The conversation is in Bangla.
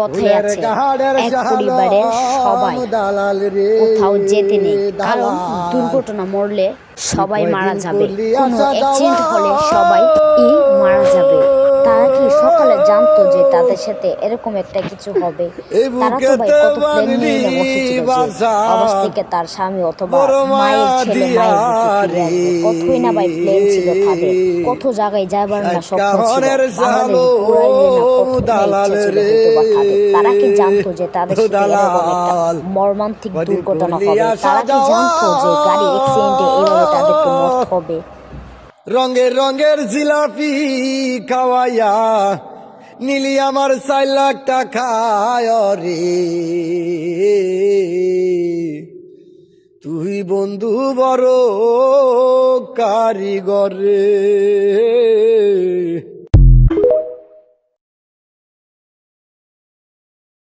কথাই আছে এক পরিবারের সবাই কোথাও যেতে নেই কারণ দুর্ঘটনা মরলে সবাই মারা যাবে। কোনো অ্যাক্সিডেন্ট হলে সবাই ই মারা যাবে। তারা কি সকালে জানতো যে তাদের সাথে এরকম একটা কিছু হবে? তারা তো ভাই কত প্লেন নিয়ে যে আবাস থেকে তার স্বামী অথবা মায়ের ছেলে মায়ের ফিরে আসবে। কতই না ভাই প্লেন ছিল তাদের। কত জায়গায় যাবার না স্বপ্ন ছিল। বাংলাদেশ ঘুরাইলে না তারা কি জানতো যে তাদের মর্মান্তিক দুর্ঘটনা হবে? তারা কি জানতো যে গাড়ি অ্যাক্সিডেন্টে এইভাবে তাদেরকে মরতে হবে? রঙের রঙের জিলাপি খাওয়াইয়া নীলি আমার চার লাখ টাকা রে তুই বন্ধু বড় কারিগর রে।